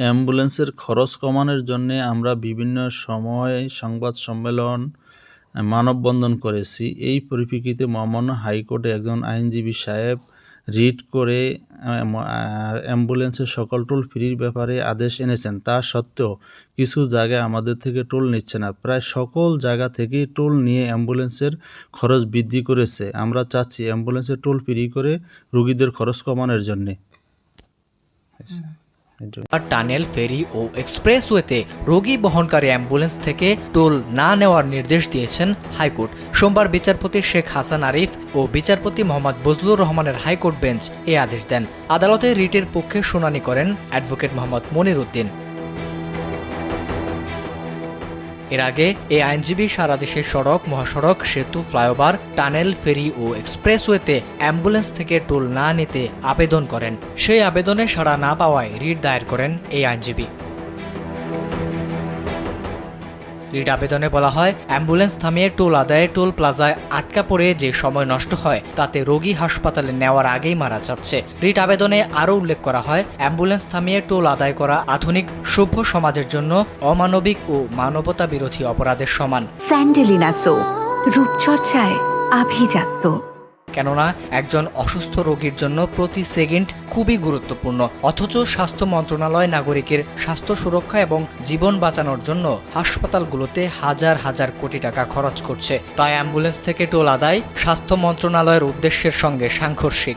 অ্যাম্বুলেন্সের খরচ কমানোর জন্যে আমরা বিভিন্ন সময় সংবাদ সম্মেলন, মানববন্ধন করেছি। এই পরিপ্রেক্ষিতে মহামান্য হাইকোর্টে একজন আইনজীবী সাহেব রিট করে অ্যাম্বুলেন্সের সকল টোল ফ্রির ব্যাপারে আদেশ এনেছেন। তা সত্ত্বেও কিছু জায়গায় আমাদের থেকে টোল নিচ্ছে না। প্রায় সকল জায়গা থেকেই টোল নিয়ে অ্যাম্বুলেন্সের খরচ বৃদ্ধি করেছে। আমরা চাচ্ছি অ্যাম্বুলেন্সের টোল ফ্রি করে রুগীদের খরচ কমানোর জন্যে। টানেল ফেরি ও এক্সপ্রেসওয়েতে রোগী বহনকারী অ্যাম্বুলেন্স থেকে টোল না নেওয়ার নির্দেশ দিয়েছেন হাইকোর্ট। সোমবার বিচারপতি শেখ হাসান আরিফ ও বিচারপতি মোহাম্মদ বজলুর রহমানের হাইকোর্ট বেঞ্চ এ আদেশ দেন। আদালতে রিটের পক্ষে শুনানি করেন অ্যাডভোকেট মোহাম্মদ মনির উদ্দিন। এর আগে এ আইনজীবী সারা দেশের সড়ক, মহাসড়ক, সেতু, ফ্লাইওভার, টানেল, ফেরি ও এক্সপ্রেসওয়েতে অ্যাম্বুলেন্স থেকে টোল না নিতে আবেদন করেন। সেই আবেদনে সাড়া না পাওয়ায় রিট দায়ের করেন এই আইনজীবী। রিট আবেদনে বলা হয়, অ্যাম্বুলেন্স থামিয়ে টোল আদায়ে টোল প্লাজায় আটকা পড়ে যে সময় নষ্ট হয়, তাতে রোগী হাসপাতালে নেওয়ার আগেই মারা যাচ্ছে। রিট আবেদনে আরও উল্লেখ করা হয়, অ্যাম্বুলেন্স থামিয়ে টোল আদায় করা আধুনিক, সভ্য সমাজের জন্য অমানবিক ও মানবতা বিরোধী অপরাধের সমান। স্যান্ডেলিনাসো রূপচর্চায় আভিজাত্য। কেননা একজন অসুস্থ রোগীর জন্য প্রতি সেকেন্ড খুবই গুরুত্বপূর্ণ। অথচ স্বাস্থ্য মন্ত্রণালয় নাগরিকের স্বাস্থ্য সুরক্ষা এবং জীবন বাঁচানোর জন্য হাসপাতালগুলোতে হাজার হাজার কোটি টাকা খরচ করছে। তাই অ্যাম্বুলেন্স থেকে টোল আদায় স্বাস্থ্য মন্ত্রণালয়ের উদ্দেশ্যের সঙ্গে সাংঘর্ষিক।